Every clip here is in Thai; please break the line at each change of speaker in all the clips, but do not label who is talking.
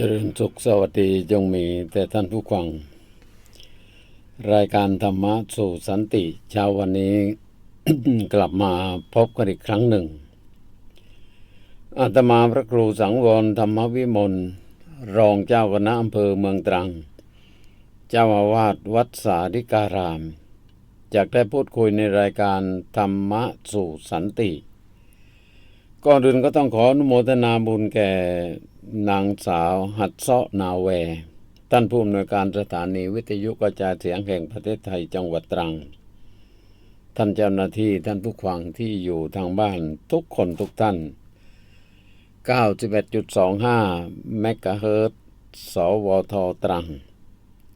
เจ
ริญสุขสวัสดีจงมีแต่ท่านผู้ฟัง รายการธรรมะสู่สันติเช้าวันนี้ กลับมาพบกันอีกครั้งหนึ่ง อาตมาพระครูสังวรธรรมวิมลรองเจ้าคณะอำเภอเมืองตรัง เจ้าอาวาสวัดสาธิการามจากได้พูดคุยในรายการธรรมะสู่สันติก่อนอื่นก็ต้องขออนุโมทนาบุญแก่ นางสาวหัดเซาะนาแว ท่านผู้อำนวยการสถานีวิทยุกระจายเสียงแห่งประเทศไทยจังหวัดตรัง ท่านเจ้าหน้าที่ท่านผู้ฟังที่อยู่ทางบ้านทุกคนทุกท่าน 91.25เมกะเฮิรตซ์สวทตรัง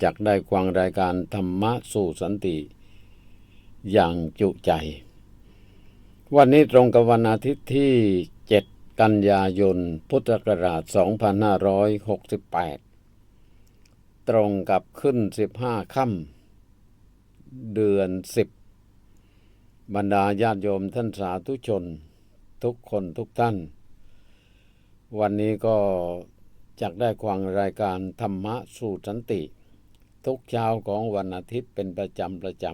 จากได้ฟังรายการธรรมะสู่สันติ อย่างจุใจวันนี้ตรงกับวันอาทิตย์ที่ กันยายน พุทธศักราช 2568 ตรงกับขึ้น 15 ค่ำเดือน 10 บรรดาญาติโยมท่านสาธุชน ทุกคนทุกท่าน วันนี้ก็จักได้ควางรายการธรรมะสู่สันติ ทุกเช้าของวันอาทิตย์เป็นประจำประจ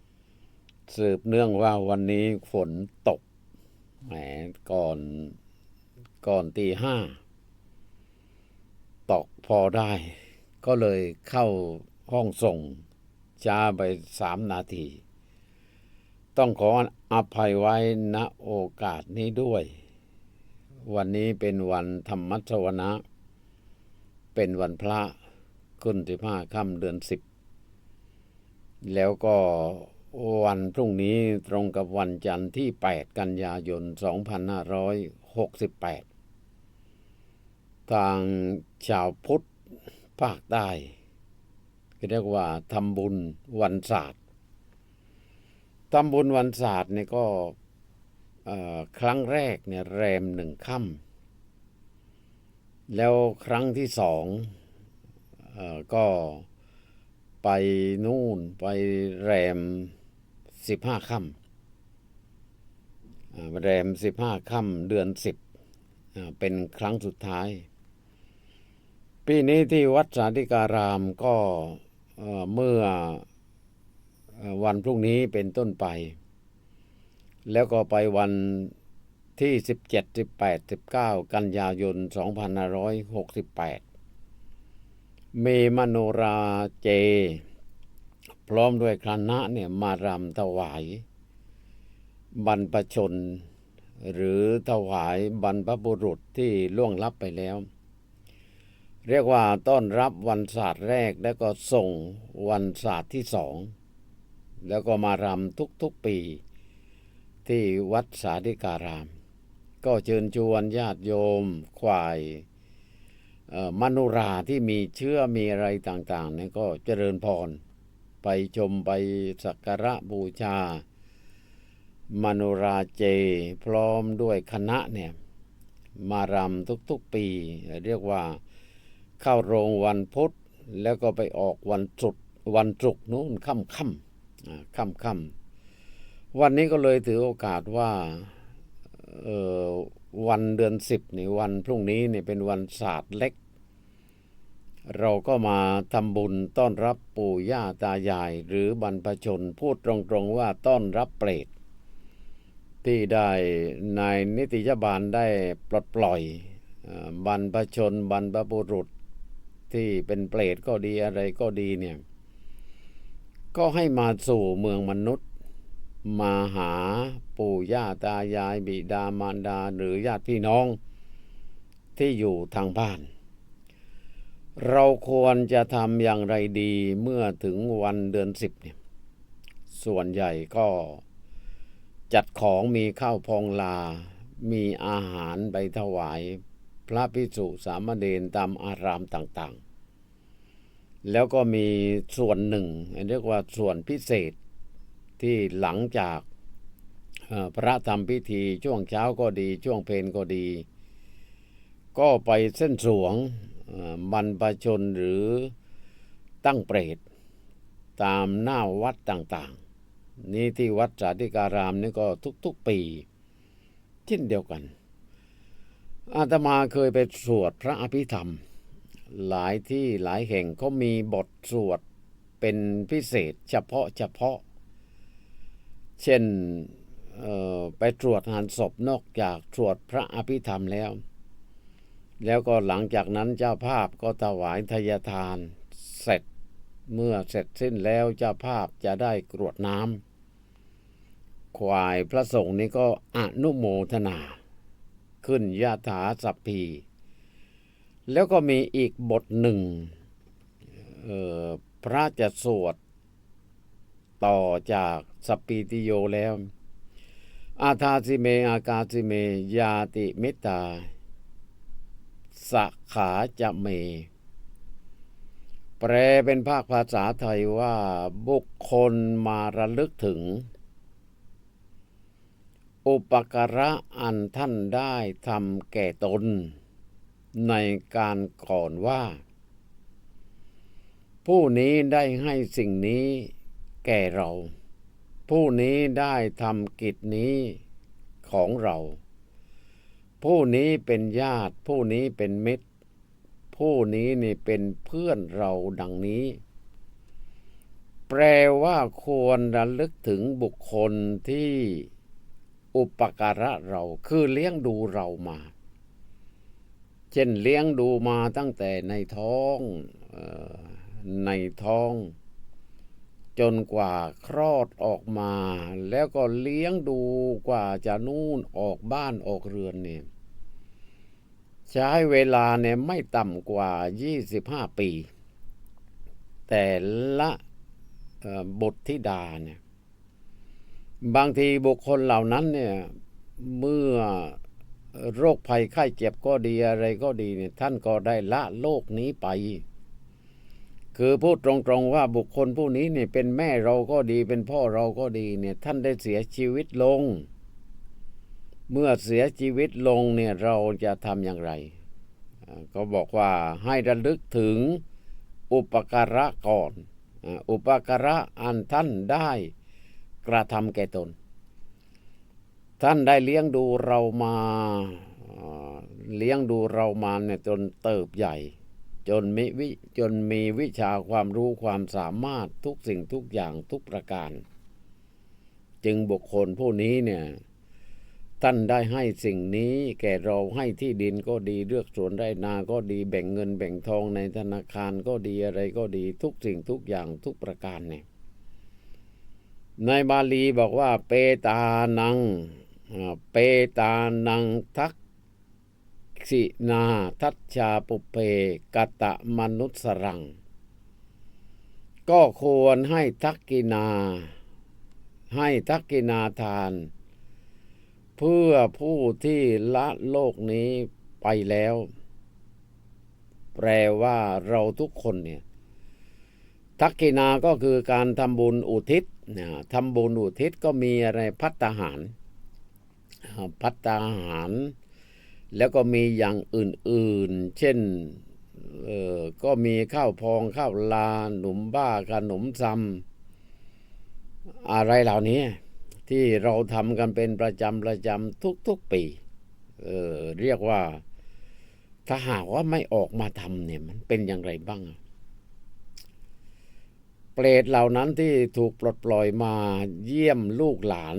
ำสืบเนื่องว่าวันนี้ฝนตก แหมก่อนก่อนตีห้าตอกพอได้ ก็เลยเข้าห้องส่งช้าไปสามนาที ต้องขออภัยไว้ณโอกาสนี้ด้วย วันนี้เป็นวันธรรมสวนะ เป็นวันพระขึ้นสิบห้าค่ำเดือนสิบ แล้วก็ วันพรุ่งนี้ตรงกับวันจันทร์ที่ 8 กันยายน 2568 ทางชาวพุทธภาคใต้เรียกว่าทำบุญวันศาสตร์ทำบุญวันศาสตร์เนี่ยก็ครั้งแรกเนี่ยแรมหนึ่งค่ำแล้วครั้งที่สองอก็ไปนู่นไปแรม สิบห้าค่ำแรมสิบห้าค่ำเดือนสิบเป็นครั้งสุดท้าย ปีนี้ที่วัดสาธิการามก็เมื่อวันพรุ่งนี้เป็นต้นไป แล้วก็ไปวันที่ 17 18 19 กันยายน 2568มีมโนราเจ ร้อมด้วยคณะเนี่ยมารำถวาย บรรพชน หรือถวายบรรพบุรุษที่ล่วงลับไปแล้ว เรียกว่าต้อนรับวันศาสตร์แรกแล้วก็ส่งวันศาสตร์ที่สอง แล้วก็มารำทุกๆปีที่วัดสาธิการาม ก็เชิญชวนญาติโยมควายมนุราที่มีเชื้อมีอะไรต่างๆเนี่ยก็เจริญพร ไปชมไปสักการะบูชามโนราเจพร้อมด้วยคณะเนี่ยมารำทุกๆปี เรียกว่าเข้าโรงวันพุธแล้วก็ไปออกวันศุกร์วันศุกร์นู้นค่ำค่ำค่ำค่ำวันนี้ก็เลยถือโอกาสว่าเออวันเดือนสิบนี่วันพรุ่งนี้เนี่ยเป็นวันศาสตร์เล็ก เราก็มาทำบุญต้อนรับปู่ย่าตายาย หรือบรรพชนพูดตรงๆว่าต้อนรับเปรตที่ได้นายนิติยบาลได้ปลดปล่อยบรรพชนบรรพบุรุษที่เป็นเปรตก็ดีอะไรก็ดีเนี่ยก็ให้มาสู่เมืองมนุษย์ มาหาปู่ย่าตายายบิดามารดาหรือญาติพี่น้อง ที่อยู่ทางบ้าน เราควรจะทำอย่างไรดีเมื่อถึงวันเดือนสิบเนี่ย ส่วนใหญ่ก็จัดของมีข้าวพองลา มีอาหารไปถวาย พระภิกษุสามเณรตามอารามต่างๆ แล้วก็มีส่วนหนึ่งเรียกว่าส่วนพิเศษที่หลังจากพระทำพิธีช่วงเช้าก็ดีช่วงเพลนก็ดี ก็ไปเส้นสวง บรรพชนหรือตั้งเปรตตามหน้าวัดต่างๆ นี่ที่วัดสาธิการามนี่ก็ทุกๆปีเช่นเดียวกัน อาตมาเคยไปสวดพระอภิธรรม หลายที่หลายแห่งก็มีบทสวดเป็นพิเศษเฉพาะเฉพาะ เช่นไปตรวจงานศพนอกจากสวดพระอภิธรรมแล้ว แล้วก็หลังจากนั้นเจ้าภาพก็ถวายทายทานเสร็จเมื่อเสร็จสิ้นแล้วเจ้าภาพจะได้กรวดน้ำควายพระสงฆ์นี้ก็อนุโมทนา ขึ้นยาถาสัพพี แล้วก็มีอีกบทหนึ่งออพระจะสวดต่อจากสัพปีติโยแล้ว อาทาสิเม อากาสิเม ยาติเมตตา สขาจะเม แปลเป็นภาคภาษาไทยว่าบุคคลมาระลึกถึง อุปการะอันท่านได้ทำแก่ตน ในการก่อนว่า ผู้นี้ได้ให้สิ่งนี้แก่เรา ผู้นี้ได้ทำกิจนี้ของเรา ผู้นี้เป็นญาติ ผู้นี้เป็นมิตร ผู้นี้นี่เป็นเพื่อนเราดังนี้ แปลว่าควรระลึกถึงบุคคลที่อุปการะเราคือเลี้ยงดูเรามา เช่นเลี้ยงดูมาตั้งแต่ในท้องออในท้อง จนกว่าคลอดออกมา แล้วก็เลี้ยงดูกว่าจะนู่นออกบ้านออกเรือนเนี่ย ใช้เวลาเนี่ยไม่ต่ำกว่า 25 ปี แต่ละบุตรธิดาเนี่ยบางทีบุคคลเหล่านั้นเนี่ยเมื่อโรคภัยไข้เจ็บก็ดีอะไรก็ดีเนี่ยท่านก็ได้ละโลกนี้ไป คือพูดตรงๆว่าบุคคลผู้นี้เนี่ยเป็นแม่เราก็ดีเป็นพ่อเราก็ดีเนี่ยท่านได้เสียชีวิตลง เมื่อเสียชีวิตลงเนี่ยเราจะทำอย่างไร ก็บอกว่าให้ระลึกถึงอุปการะก่อน อุปการะอันท่านได้กระทำแก่ตน ท่านได้เลี้ยงดูเรามาอ่าเลี้ยงดูเรามาเนี่ยจนเติบใหญ่ จนมีวิจนมีวิชาความรู้ความสามารถทุกสิ่งทุกอย่างทุกประการ จึงบุคคลผู้นี้เนี่ย ท่านได้ให้สิ่งนี้แก่เราให้ที่ดินก็ดีเลือกสวนไร่นาก็ดีแบ่งเงินแบ่งทองในธนาคารก็ดีอะไรก็ดีทุกสิ่งทุกอย่างทุกประการเนี่ยในบาลีบอกว่า เปตานังเปตานังทักษินาทัชชาปุเพกตะมนุสรัง ก็ควรให้ทักกินา ให้ทักกินาทาน เพื่อผู้ที่ละโลกนี้ไปแล้ว แปลว่าเราทุกคนเนี่ยทักกินาก็คือการทำบุญอุทิศนะทำบุญอุทิศก็มีอะไรพัตตาหาร พัตตาหาร แล้วก็มีอย่างอื่นๆ เช่นเออก็มีข้าวพองข้าวลาหนุ่มบ้าขนมซำอะไรเหล่านี้ ที่เราทำกันเป็นประจำประจำทุกๆปีเออเรียกว่า ถ้าหากว่าไม่ออกมาทำเนี่ย มันเป็นอย่างไรบ้าง เปรตเหล่านั้นที่ถูกปลดปล่อยมาเยี่ยมลูกหลาน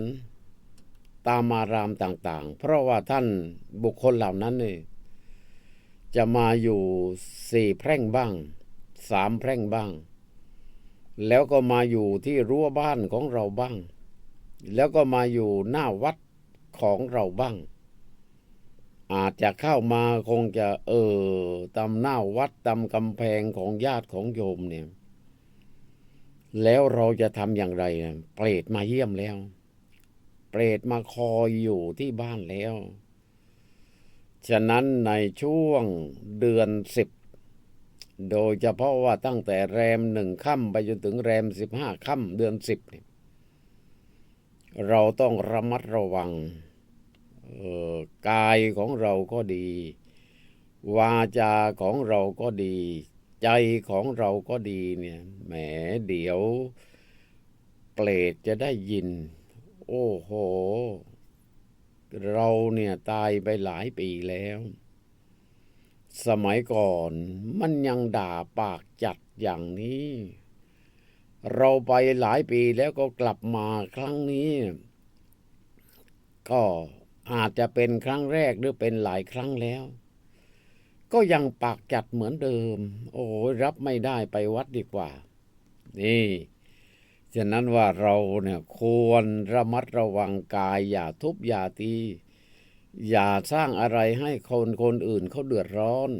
ตามอารามต่าง ๆ เพราะว่าท่านบุคคลเหล่านั้นนี่จะมาอยู่สี่แพร่งบ้างสามแพร่งบ้าง แล้วก็มาอยู่ที่รั้วบ้านของเราบ้าง แล้วก็มาอยู่หน้าวัดของเราบ้าง อาจจะเข้ามาคงจะ เออตามหน้าวัดตามกำแพงของญาติของโยมเนี่ย แล้วเราจะทำอย่างไรเปรตมาเยี่ยมแล้ว เปรตมาคอยอยู่ที่บ้านแล้ว ฉะนั้นในช่วงเดือนสิบโดยเฉพาะว่าตั้งแต่แรมหนึ่งค่ำไปจนถึงแรมสิบห้าค่ำเดือนสิบเนี่ย เราต้องระมัดระวังออกายของเราก็ดี วาจาของเราก็ดี ใจของเราก็ดีเนี่ยแหมเดี๋ยวเปรตจะได้ยิน โอ้โห เราเนี่ยตายไปหลายปีแล้ว สมัยก่อนมันยังด่าปากจัดอย่างนี้ เราไปหลายปีแล้วก็กลับมาครั้งนี้ ก็อาจจะเป็นครั้งแรกหรือเป็นหลายครั้งแล้ว ก็ยังปากจัดเหมือนเดิม โอ้รับไม่ได้ไปวัดดีกว่า นี่ฉะนั้นว่าเราเนี่ยควรระมัดระวังกาย อย่าทุบอย่าตี อย่าสร้างอะไรให้คนคนอื่นเขาเดือดร้อน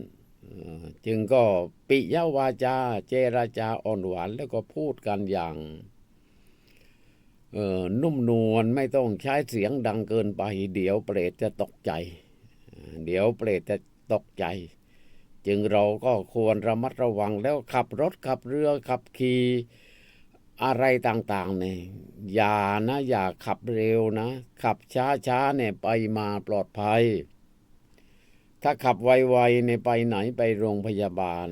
จึงก็ปิยวาจา เจราจาอ่อนหวานแล้วก็พูดกันอย่างนุ่มนวลไม่ต้องใช้เสียงดังเกินไป เดี๋ยวเปรตจะตกใจ เดี๋ยวเปรตจะตกใจ จึงเราก็ควรระมัดระวังแล้วขับรถขับเรือขับขี่อะไรต่างๆเนี่ยอย่านะ อย่าขับเร็วนะ ขับช้าๆเนี่ยไปมาปลอดภัย ถ้าขับไวๆเนี่ยไปไหนไปโรงพยาบาล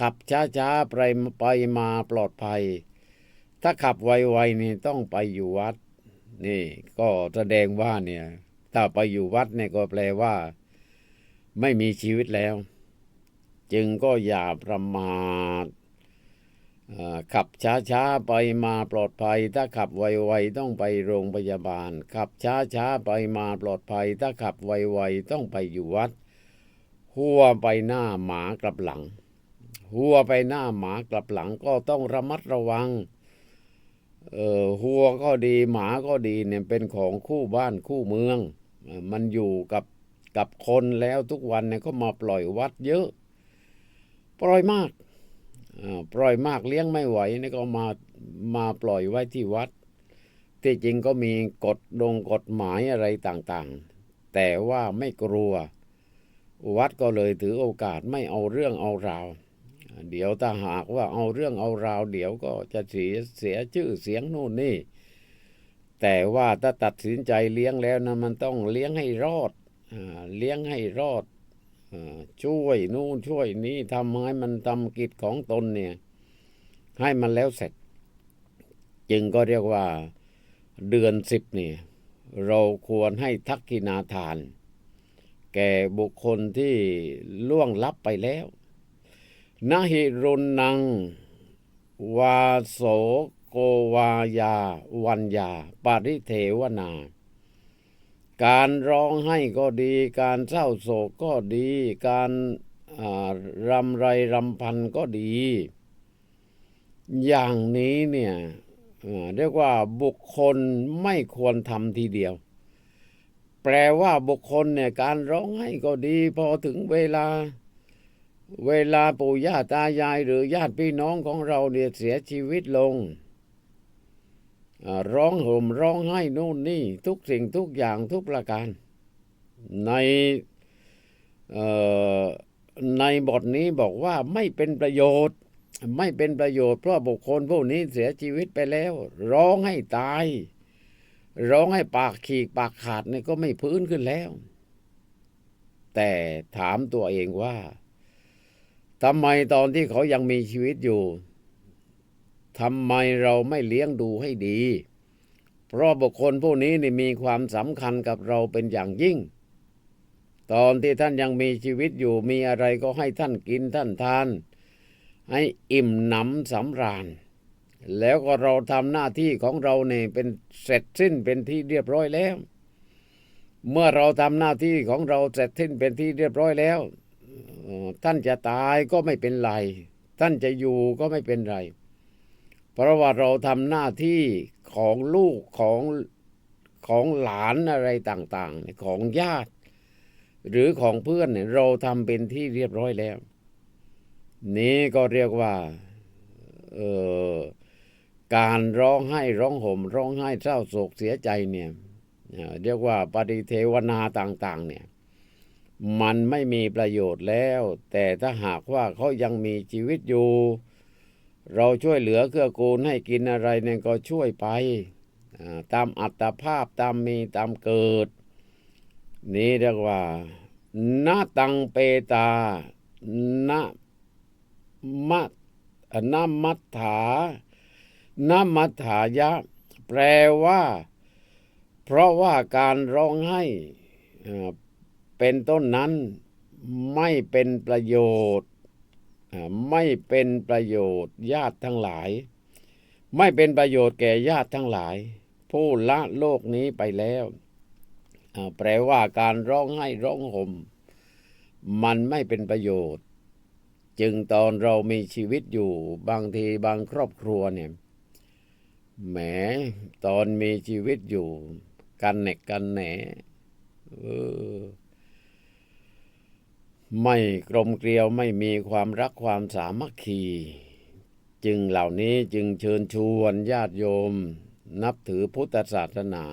ขับช้าๆไปไปมาปลอดภัย ถ้าขับไวๆนี่ต้องไปอยู่วัด นี่ก็แสดงว่าเนี่ยถ้าไปอยู่วัดเนี่ยก็แปลว่า ไม่มีชีวิตแล้ว จึงก็อย่าประมาทขับช้าๆไปมาปลอดภัย ถ้าขับไวๆต้องไปโรงพยาบาล ขับช้าๆไปมาปลอดภัย ถ้าขับไวๆต้องไปอยู่วัด หัวไปหน้าหมากลับหลัง หัวไปหน้าหมากลับหลังก็ต้องระมัดระวัง เออหัวก็ดีหมาก็ดีเนี่ยเป็นของคู่บ้านคู่เมือง มันอยู่กับกับคนแล้วทุกวันเนี่ยก็มาปล่อยวัดเยอะ ปล่อยมากปล่อยมากเลี้ยงไม่ไหวนี่ก็มามาปล่อยไว้ที่วัด ที่จริงก็มีกฎดงกฎหมายอะไรต่างๆ แต่ว่าไม่กลัว วัดก็เลยถือโอกาสไม่เอาเรื่องเอาราว เดี๋ยวถ้าหากว่าเอาเรื่องเอาราว เดี๋ยวก็จะเสียเสียชื่อเสียงโน่นนี่ แต่ว่าถ้าตัดสินใจเลี้ยงแล้วนะมันต้องเลี้ยงให้รอดเลี้ยงให้รอดช่วยนู่นช่วยนี้ทำให้มันทำกิจของตนเนี่ย ให้มันแล้วเสร็จ จึงก็เรียกว่าเดือนสิบเนี่ยเราควรให้ทักกินาทาน แก่บุคคลที่ล่วงลับไปแล้วนาหิรุนนัง วาโสโกวายา วัญญาปาริเทวนา การร้องไห้ก็ดี การเศร้าโศกก็ดี การรำไรรำพันก็ดี อย่างนี้เนี่ยเรียกว่าบุคคลไม่ควรทำทีเดียว แปลว่าบุคคลเนี่ยการร้องไห้ก็ดี พอถึงเวลา เวลาปู่ย่าตายายหรือญาติพี่น้องของเราเนี่ยเสียชีวิตลงร้องห่มร้องไห้นู่นนี่ ทุกสิ่งทุกอย่างทุกประการ ในในบทนี้บอกว่าไม่เป็นประโยชน์ ไม่เป็นประโยชน์เพราะบุคคลพวกนี้เสียชีวิตไปแล้ว ร้องให้ตาย ร้องให้ปากขีกปากขาดเนี่ยก็ไม่พื้นขึ้นแล้ว แต่ถามตัวเองว่าทำไมตอนที่เขายังมีชีวิตอยู่ทำไมเราไม่เลี้ยงดูให้ดี เพราะบุคคลพวกนี้นี่มีความสำคัญกับเราเป็นอย่างยิ่ง ตอนที่ท่านยังมีชีวิตอยู่มีอะไรก็ให้ท่านกินท่านทาน ให้อิ่มหนำสำราญ แล้วก็เราทำหน้าที่ของเราเนี่ยเป็นเสร็จสิ้นเป็นที่เรียบร้อยแล้ว เมื่อเราทำหน้าที่ของเราเสร็จสิ้นเป็นที่เรียบร้อยแล้ว ท่านจะตายก็ไม่เป็นไร ท่านจะอยู่ก็ไม่เป็นไร เพราะว่าเราทำหน้าที่ของลูกของของหลานอะไรต่างๆ ของญาติ หรือของเพื่อนเนี่ยเราทำเป็นที่เรียบร้อยแล้ว นี้ก็เรียกว่า เออ การร้องไห้ร้องห่ม ร้องไห้เศร้าโศกเสียใจเนี่ยเรียกว่าปฏิเทวนาต่างๆ เนี่ย มันไม่มีประโยชน์แล้ว แต่ถ้าหากว่าเขายังมีชีวิตอยู่ เราช่วยเหลือเกื้อกูลให้กินอะไรเนี่ยก็ช่วยไป ตามอัตภาพตามมีตามเกิด นี่เรียกว่านาตังเปตานะมัตนามัตถา นมัตถายะ แปลว่า เพราะว่าการร้องไห้เป็นต้นนั้นไม่เป็นประโยชน์ไม่เป็นประโยชน์ญาติทั้งหลาย ไม่เป็นประโยชน์แก่ญาติทั้งหลาย ผู้ละโลกนี้ไปแล้วแปลว่าการร้องไห้ร้องห่มมันไม่เป็นประโยชน์ จึงตอนเรามีชีวิตอยู่บางทีบางครอบครัวเนี่ย แหมตอนมีชีวิตอยู่ กันเนกกันแหนเออไม่กลมเกลียวไม่มีความรักความสามัคคี จึงเหล่านี้จึงเชิญชวนญาติโยม นับถือพุทธศาสนา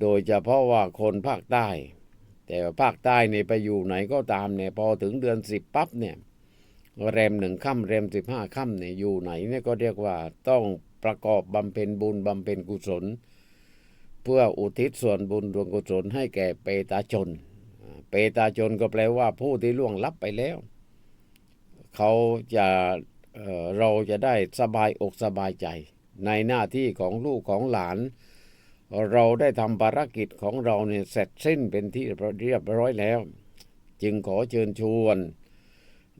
โดยเฉพาะว่าคนภาคใต้ แต่ภาคใต้เนี่ยไปอยู่ไหนก็ตามเนี่ยพอถึงเดือนสิบปั๊บเนี่ยแรมหนึ่งค่ำแรมสิบห้าค่ำเนี่ยอยู่ไหนเนี่ยก็เรียกว่าต้อง ประกอบบำเพ็ญบุญบำเพ็ญกุศล เพื่ออุทิศส่วนบุญดวงกุศลให้แก่เปตาชน เปตาชนก็แปลว่าผู้ที่ล่วงลับไปแล้ว เขาจะเเราจะได้สบายอกสบายใจ ในหน้าที่ของลูกของหลาน เราได้ทำภารกิจของเราเนี่ยเสร็จสิ้นเป็นที่เรียบร้อยแล้ว จึงขอเชิญชวน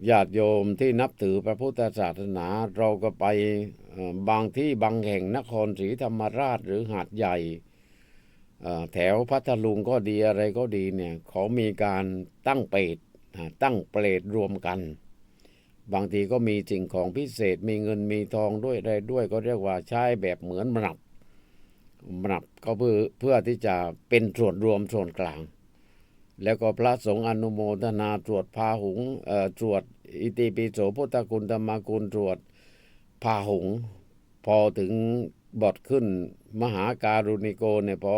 ญาติโยมที่นับถือพระพุทธศาสนา เราก็ไปบางที่บางแห่งนครศรีธรรมราชหรือหาดใหญ่แถวพัทลุงก็ดีอะไรก็ดีเนี่ยเขามีการตั้งเปรตตั้งเปรตรวมกัน บางทีก็มีสิ่งของพิเศษมีเงินมีทองด้วยอะไรด้วยก็เรียกว่าใช้แบบเหมือนหมับหมับก็เพื่อเพื่อที่จะเป็นส่วนรวมส่วนกลาง แล้วก็พระสงฆ์อนุโมทนาตรวจพาหุงตรวจ อิติปิโสพุทธคุณธรรมคุณตรวจพาหง พอถึงบทขึ้นมหาการุณิโกเนี่ยพอ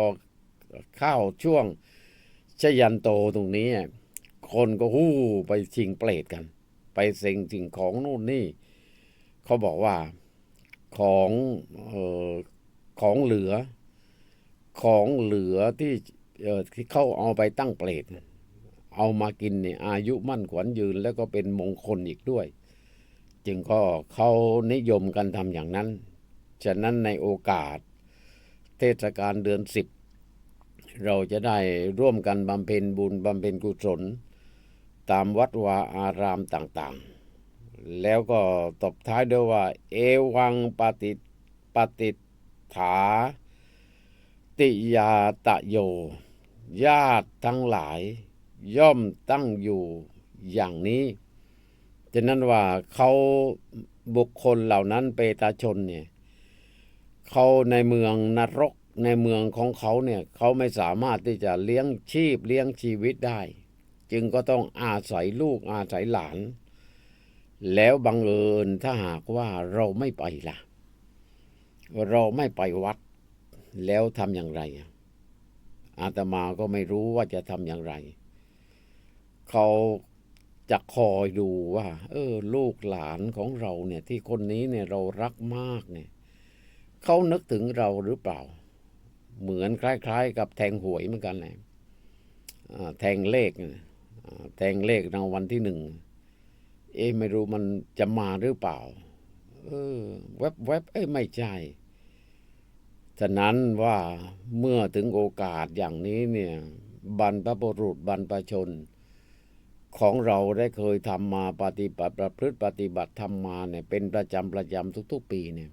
เข้าช่วงชยันโตตรงนี้ คนก็หู้ไปชิงเปรตกัน ไปเซ็งสิ่งของนู่นนี่ เขาบอกว่าของเออของเหลือ ของเหลือที่เออที่เขาเอาไปตั้งเปรต เอามากินเนี่ยอายุมั่นขวัญยืนแล้วก็เป็นมงคลอีกด้วย จึงก็เขานิยมกันทำอย่างนั้น ฉะนั้นในโอกาส เทศกาลเดือนสิบเราจะได้ร่วมกันบำเพ็ญบุญบำเพ็ญกุศล ตามวัดวาอารามต่างๆ แล้วก็ตบท้ายด้วยว่า เอวังปฏิปฏิฐาติยาตะโย ญาติทั้งหลาย ย่อมตั้งอยู่อย่างนี้ฉะนั้นว่าเขาบุคคลเหล่านั้นเปตาชนเนี่ยเขาในเมืองนรกในเมืองของเขาเนี่ยเขาไม่สามารถที่จะเลี้ยงชีพเลี้ยงชีวิตได้ จึงก็ต้องอาศัยลูกอาศัยหลาน แล้วบังเอิญถ้าหากว่าเราไม่ไปล่ะ เราไม่ไปวัด แล้วทำอย่างไรอะอาตมาก็ไม่รู้ว่าจะทำอย่างไร เขาจะคอยดูว่า เออ ลูกหลานของเราเนี่ย ที่คนนี้เนี่ยเรารักมากเนี่ยเขานึกถึงเราหรือเปล่า เหมือนคล้าย ๆ กับแทงหวยเหมือนกันเลยแทงเลขเนี่ยแทงเลขรางวัลที่หนึ่งเอ๊ไม่รู้มันจะมาหรือเปล่า เออแวบแวบเอ้ไม่ใช่ฉะนั้นว่าเมื่อถึงโอกาสอย่างนี้เนี่ย บรรพบุรุษบรรพชน ของเราได้เคยทำมาปฏิบัติประพฤติปฏิบัติทำมาเนี่ยเป็นประจำประจำทุก ๆ ปีเนี่ย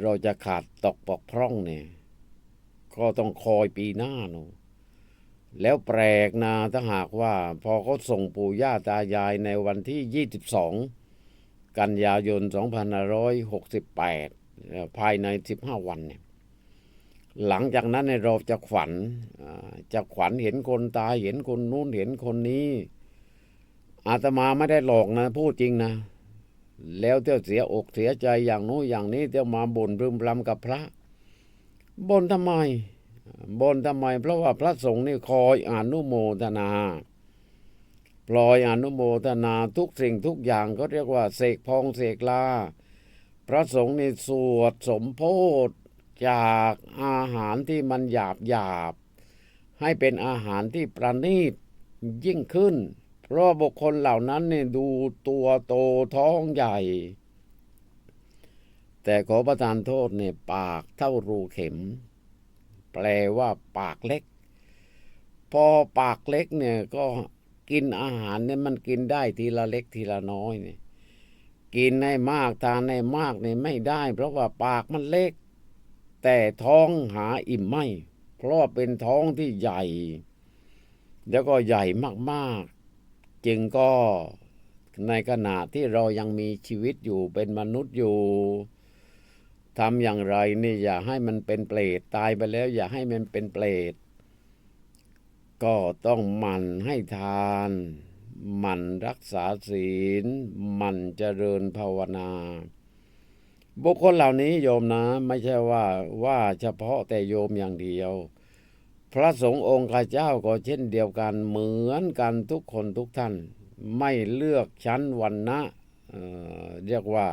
เราจะขาดตกปกพร่องเนี่ย ก็ต้องคอยปีหน้าเนอะแล้วแปลกนะถ้าหากว่า พอเขาส่งปู่ย่าตายายในวันที่ 22 กันยายน 2568 ภายใน 15 วันเนี่ยหลังจากนั้นเนี่ยเราจะขวัญจะขวัญเห็นคนตายเห็นคนนู้นเห็นคนนี้ อาตมาไม่ได้หลอกนะ พูดจริงนะ แล้วเที่ยวเสียอกเสียใจอย่างโน้อย่างนี้เที่ยวมาบ่นพึมพำกับพระบ่นทำไมบ่นทำไม เพราะว่าพระสงฆ์นี่คอยอนุโมทนาปล่อยอนุโมทนาทุกสิ่งทุกอย่างก็เรียกว่าเสกพองเสกลาพระสงฆ์นี่สวดสมโพธจากอาหารที่มันหยาบหยาบให้เป็นอาหารที่ประณีตยิ่งขึ้น เพราะบุคคลเหล่านั้นเนี่ยดูตัวโตท้องใหญ่ แต่ขอประทานโทษเนี่ยปากเท่ารูเข็ม แปลว่าปากเล็ก พอปากเล็กเนี่ยก็กินอาหารเนี่ยมันกินได้ทีละเล็กทีละน้อยเนี่ยกินให้มากทานให้มากเนี่ยไม่ได้ เพราะว่าปากมันเล็ก แต่ท้องหาอิ่มไม่ เพราะเป็นท้องที่ใหญ่ แล้วก็ใหญ่มากๆ จึงก็ในขณะที่เรายังมีชีวิตอยู่เป็นมนุษย์อยู่ทำอย่างไรนี่อย่าให้มันเป็นเปรตตายไปแล้ว อย่าให้มันเป็นเปรตก็ต้องหมั่นให้ทาน หมั่นรักษาศีล หมั่นเจริญภาวนา บุคคลเหล่านี้โยมนะ ไม่ใช่ว่าว่าเฉพาะแต่โยมอย่างเดียว พระสงฆ์องค์ข้าเจ้าก็เช่นเดียวกันเหมือนกันทุกคนทุกท่าน ไม่เลือกชั้นวันนะเเรียกว่า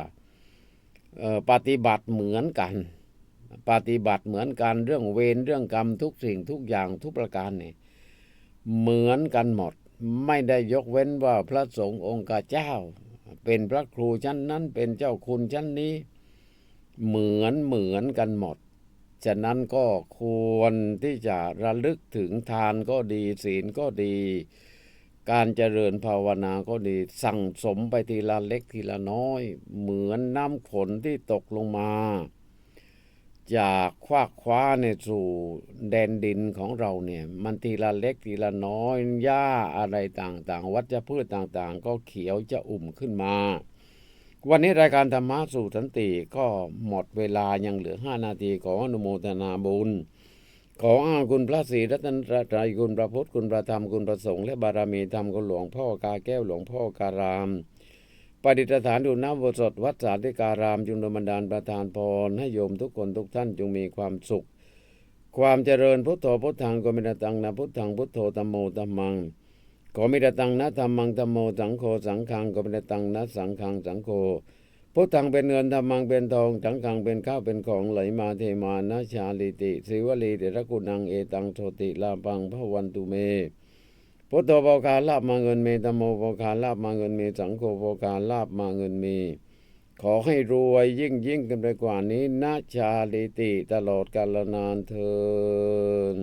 ปฏิบัติเหมือนกัน ปฏิบัติเหมือนกันเรื่องเวรเรื่องกรรมทุกสิ่งทุกอย่างทุกประการเนี่ยเหมือนกันหมด ไม่ได้ยกเว้นว่าพระสงฆ์องค์ข้าเจ้า เป็นพระครูชั้นนั้นเป็นเจ้าคุณชั้นนี้ เหมือนเหมือนกันหมด ฉะนั้นก็ควรที่จะระลึกถึงทานก็ดีศีลก็ดี การเจริญภาวนาก็ดี สั่งสมไปทีละเล็กทีละน้อย เหมือนน้ำฝนที่ตกลงมา จากคว้าคว้าในสู่แดนดินของเราเนี่ย มันทีละเล็กทีละน้อยหญ้าอะไรต่างๆ วัชพืชต่างๆ ก็เขียวจะอุ่มขึ้นมา วันนี้รายการธรรมะสู่สันติก็หมดเวลายังเหลือห้านาทีขออนุโมทนาบุญ ขออ้างคุณพระศรีรัตนตรัยคุณพระพุทธคุณพระธรรมคุณพระสงฆ์และบารมีธรรมคุณหลวงพ่อกาแก้วหลวงพ่อการามประดิษฐานดูน้ำบสดวัดสาธิการามจุลบันดาลประทานพรให้โยมทุกคนทุกท่านจงมีความสุข ความเจริญพุทโธพุทธังกมิตตังนะพุทธังพุทโธตัมโมตัมมัง ขอมิตตังนะธรรมังธรรมโมสังโฆสังฆังก็มิตตังนะสังฆังสังโฆพุทธังเป็นเงินธรรมังเป็นทองสังฆังเป็นข้าวเป็นของไหลมาเทมานะชาลิติสิวลีเดรกุณังเอตังโชติลาปังพระวันตุเมพุทโธโภคาลาบมาเงินเมตโมโภคาลาบมาเงินเมสังโฆโภคาลาบมาเงินเม ขอให้รวยยิ่งยิ่งกันไปกว่านี้นะชาลิติตลอดกาลนานเทิน